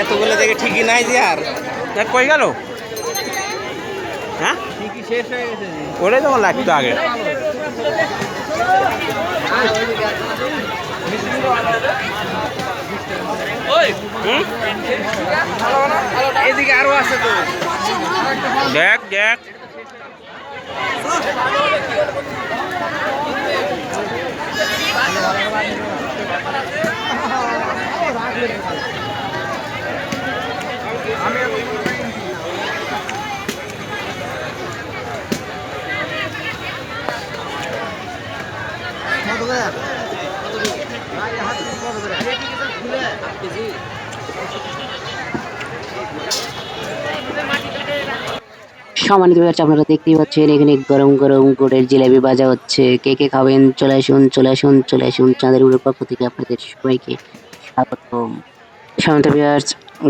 এতগুলো দেখে ঠিকই নাই যে আর। দেখ কই গেল? হ্যাঁ? ঠিকই শেষ হয়ে গেছে। ওটাই তোমার লাগতো আগে। হুম? এদিকে আরও আছে তো। দেখ দেখ। সম্মানিত ব্যাচ আপনারা দেখতেই পাচ্ছেন, এখানে গরম গরম গুড়ের জিলাপি ভাজা হচ্ছে। কে কে খাবেন? চলে আসুন চলে আসুন চলে আসুন। চাঁদের উড়ের পক্ষ থেকে আপনাদের সবাইকে স্বাগতম। সম্মানিত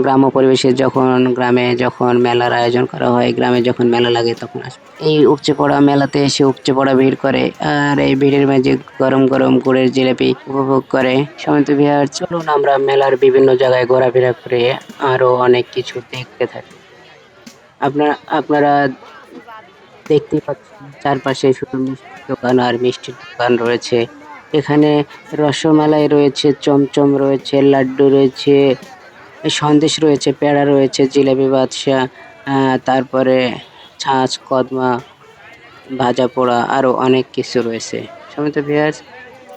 গ্রাম্য পরিবেশে যখন গ্রামে যখন মেলার আয়োজন করা হয়, গ্রামে যখন মেলা লাগে তখন আসবে এই উপচে পড়া মেলাতে এসে উপচে পড়া ভিড় করে। আর এই ভিড়ের মাঝে গরম গরম গুড়ের জিলাপি উপভোগ করে। সম্মানিত বিহার, চলুন আমরা মেলার বিভিন্ন জায়গায় ঘোরাফেরা করে আরও অনেক কিছু দেখতে থাকি। আপনারা আপনারা দেখতে পাচ্ছেন চারপাশে শুধু মিষ্টির দোকান আর মিষ্টির দোকান রয়েছে। এখানে রসমালাই রয়েছে, চমচম রয়েছে, লাড্ডু রয়েছে সন্দেশ রয়েছে, পেড়া রয়েছে জিলেবি বাদশা তারপরে ছাঁচ, কদমা, ভাজা পোড়া আরও অনেক কিছু রয়েছে। সমিত বিহার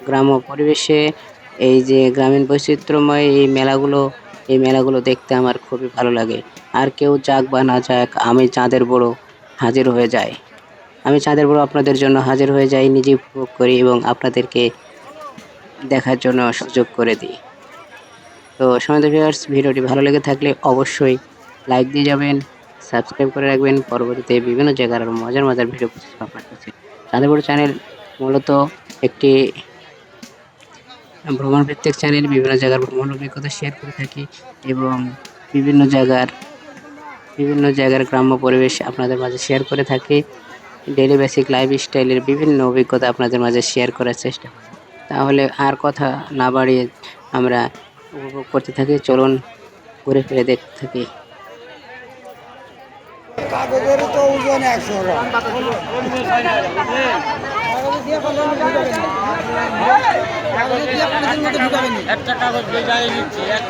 গ্রাম্য পরিবেশে এই যে গ্রামীণ বৈচিত্র্যময় এই মেলাগুলো এই মেলাগুলো দেখতে আমার খুবই ভালো লাগে। আর কেউ যাক বা না যাক, আমি চাঁদের বড় হাজির হয়ে যাই। আমি চাঁদের বড় আপনাদের জন্য হাজির হয়ে যাই নিজে উপভোগ করি এবং আপনাদেরকে দেখার জন্য সুযোগ করে দিই। তো সমিত ভিউয়ার্স, ভিডিওটি ভালো লেগে থাকলে অবশ্যই লাইক দিয়ে যাবেন সাবস্ক্রাইব করে রাখবেন। পরবর্তীতে বিভিন্ন জায়গার মজার মজার ভিডিও আপনার কাছে। চাঁদের চ্যানেল মূলত একটি ভ্রমণ ভিত্তিক চ্যানেল বিভিন্ন জায়গার ভ্রমণ অভিজ্ঞতা শেয়ার করে থাকি এবং বিভিন্ন জায়গার বিভিন্ন জায়গার গ্রাম্য পরিবেশ আপনাদের মাঝে শেয়ার করে থাকি। ডেলি বেসিক লাইফ স্টাইলের বিভিন্ন অভিজ্ঞতা আপনাদের মাঝে শেয়ার করার চেষ্টা করি। তাহলে আর কথা না বাড়িয়ে আমরা উপভোগ করতে থাকি চলুন ঘুরে ফিরে দেখতে থাকি। তো ওজন একশো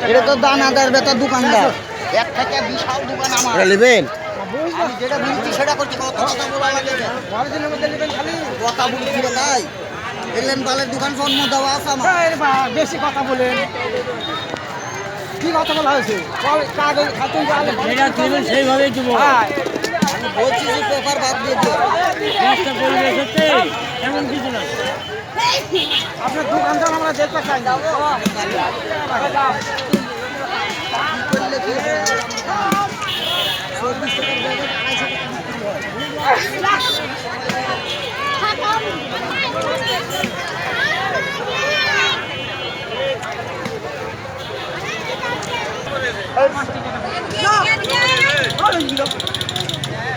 এটা তো দানাদার বেতা দোকানদার। এক থেকে বিশাল দোকান আমার। নেবেন? যেটা বলছি সেটা করছি কত কথা বলা লাগে কথা বলছি তাই। এলেন বালের দোকান জন্ম দেওয়া আছে আমার। বেশি কথা বলেন। কি কথা বলা হয়েছে? কল- কাগজ খাতুন যেটা দেবেন সেইভাবেই দেবো। হ্যাঁ, আমি বলছি যে পেপার বাদ দিয়ে দিও। কাজটা পরিবেশ হচ্ছে এমন কিছু না। আপনার দোকানটা আমরা দেখতে চাই।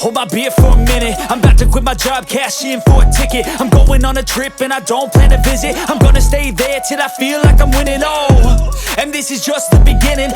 Hold my beer for a minute. I'm about to quit my job, cash in for a ticket. I'm going on a trip and I don't plan to visit. I'm gonna stay there till I feel like I'm winning. Oh, and this is just the beginning.